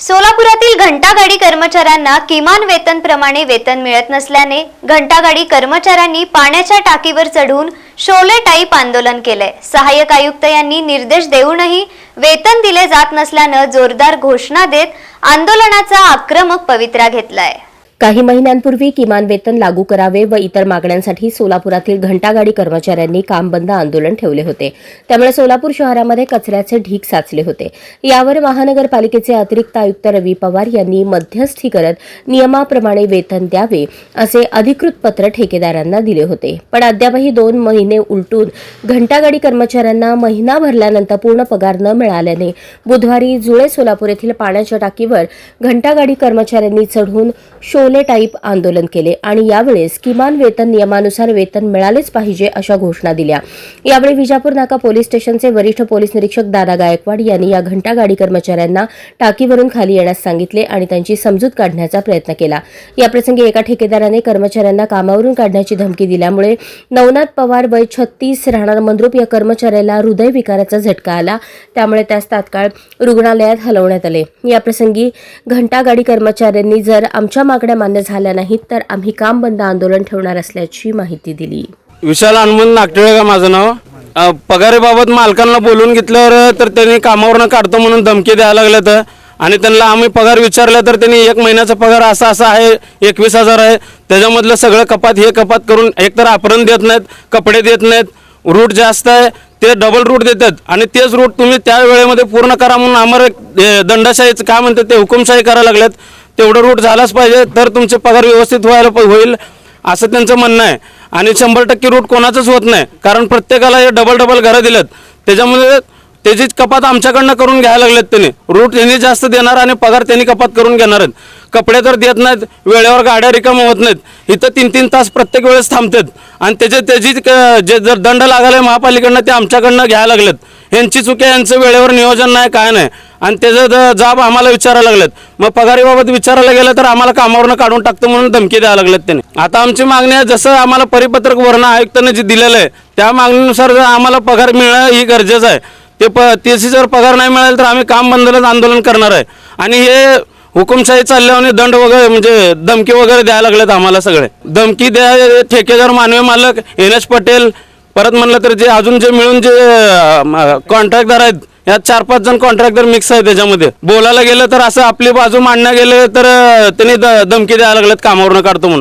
सोलापुरातील घंटागाडी कर्मचाऱ्यांना किमान वेतनप्रमाणे वेतन मिळत नसल्याने घंटागाडी कर्मचाऱ्यांनी पाण्याच्या टाकीवर चढून शोले टाईप आंदोलन केलंय. सहाय्यक आयुक्त यांनी निर्देश देऊनही वेतन दिले जात नसल्यानं जोरदार घोषणा देत आंदोलनाचा आक्रमक पवित्रा घेतलाय. काही महिन्यांपूर्वी किमान वेतन लागू करावे व इतर मागण्यांसाठी सोलापुरातील घंटागाडी कर्मचाऱ्यांनी काम बंद आंदोलन ठेवले होते. त्यामुळे सोलापूर शहरामध्ये कचऱ्याचे ढीक साचले होते. यावर महानगरपालिकेचे अतिरिक्त आयुक्त रवी पवार यांनी मध्यस्थी करत नियमाप्रमाणे वेतन द्यावे असे अधिकृत पत्र ठेकेदारांना दिले होते. पण अद्यापही दोन महिने उलटून घंटागाडी कर्मचाऱ्यांना महिना भरल्यानंतर पूर्ण पगार न मिळाल्याने बुधवारी जुळे सोलापूर येथील पाण्याच्या टाकीवर घंटागाडी कर्मचाऱ्यांनी चढून शोले टाईप आंदोलन केले आणि यावेळेस किमान वेतन नियमानुसार वेतन मिळालेच पाहिजे अशा घोषणा दिल्या. यावेळी विजापूर नाका पोलीस स्टेशनचे वरिष्ठ पोलीस निरीक्षक दादा गायकवाड यांनी या घंटागाडी कर्मचाऱ्यांना टाकीवरून खाली येण्यास सांगितले आणि त्यांची समजूत काढण्याचा प्रयत्न केला. याप्रसंगी एका ठेकेदाराने कर्मचाऱ्यांना कामावरून काढण्याची धमकी दिल्यामुळे नवनाथ पवार वय छत्तीस राहणार मंद्रुप या कर्मचाऱ्याला हृदयविकाराचा झटका आला. त्यामुळे त्यास तात्काळ रुग्णालयात हलवण्यात आले. याप्रसंगी घंटागाडी कर्मचाऱ्यांनी जर आमच्या मागण्या मान्य झाल्या नाहीत तर आम्ही काम बंद आंदोलन ठेवणार असल्याची माहिती दिली. विशाल हनुमंत नागटिळे का माझं नाव? अ, पगारीबाबत मालकांना बोलून घेतल्यावर तर त्यांनी कामावरनं काढतो म्हणून धमकी द्यायला लागल्या तर आणि त्यांना आम्ही पगार विचारला तर त्यांनी एक महिन्याचा पगार असा असा आहे एकवीस हजार आहे. त्याच्यामधलं सगळं कपात हे कपात करून एकतर आपरण देत नाहीत कपडे देत नाहीत रूट जास्त आहे ते डबल रूट देतात. आणि तेच रूट तुम्ही त्या वेळेमध्ये पूर्ण करा म्हणून आम्हाला दंडाशाहीचं दंडशाहीचं काय म्हणतात ते हुकुमशाही करायला लागल्यात. तेवढं रूट झालाच पाहिजे तर तुमचे पगार व्यवस्थित व्हायला होईल असं त्यांचं म्हणणं आहे. आणि शंभर टक्के रूट कोणाचंच होत नाही कारण प्रत्येकाला हे डबल डबल घरं दिलेत. त्याच्यामुळे त्याचीच कपात आमच्याकडनं करून घ्यायला लागलेत त्यांनी. रूट त्यांनी जास्त देणार आणि पगार त्यांनी कपात करून घेणार आहेत. कपडे तर देत नाहीत वेळेवर गाड्या रिकाम होत नाहीत. इथं तीन तीन तास प्रत्येक वेळेस थांबतात. आणि त्याचे त्याची जे जर दंड लागायला महापालिकेकडनं ते आमच्याकडनं घ्यायला लागलेत. यांची चुकी यांचं वेळेवर नियोजन नाही काय नाही. आणि त्याचं जाब आम्हाला विचारायला लागलेत. मग पगारीबाबत विचारायला गेलं तर आम्हाला कामावरनं काढून टाकतं म्हणून धमकी द्यायला लागलेत त्यांनी. आता आमची मागणी आहे जसं आम्हाला परिपत्रक वर्ण आयुक्तांनी जे दिलेलं आहे त्या मागणीनुसार जर आम्हाला पगार मिळणं ही गरजेचं आहे. ते प त्याची जर पगार नाही मिळाला तर आम्ही काम बंदलच आंदोलन करणार आहे. आणि हे हुकुमशाही चालल्याने दंड वगैरे म्हणजे धमकी वगैरे द्यायला लागलेत आम्हाला सगळे. धमकी द्या ठेकेदार मानवी मालक एन एच पटेल परत म्हणलं तर जे अजून जे मिळून जे कॉन्ट्रॅक्टदार आहेत यात चार पाच जण कॉन्ट्रॅक्टर मिक्स आहे त्याच्यामध्ये. बोलायला गेलं तर असं आपली बाजू मांडण्या गेलं तर त्यांनी द- धमकी द्यायला लागलेत कामावरनं काढतो म्हणून.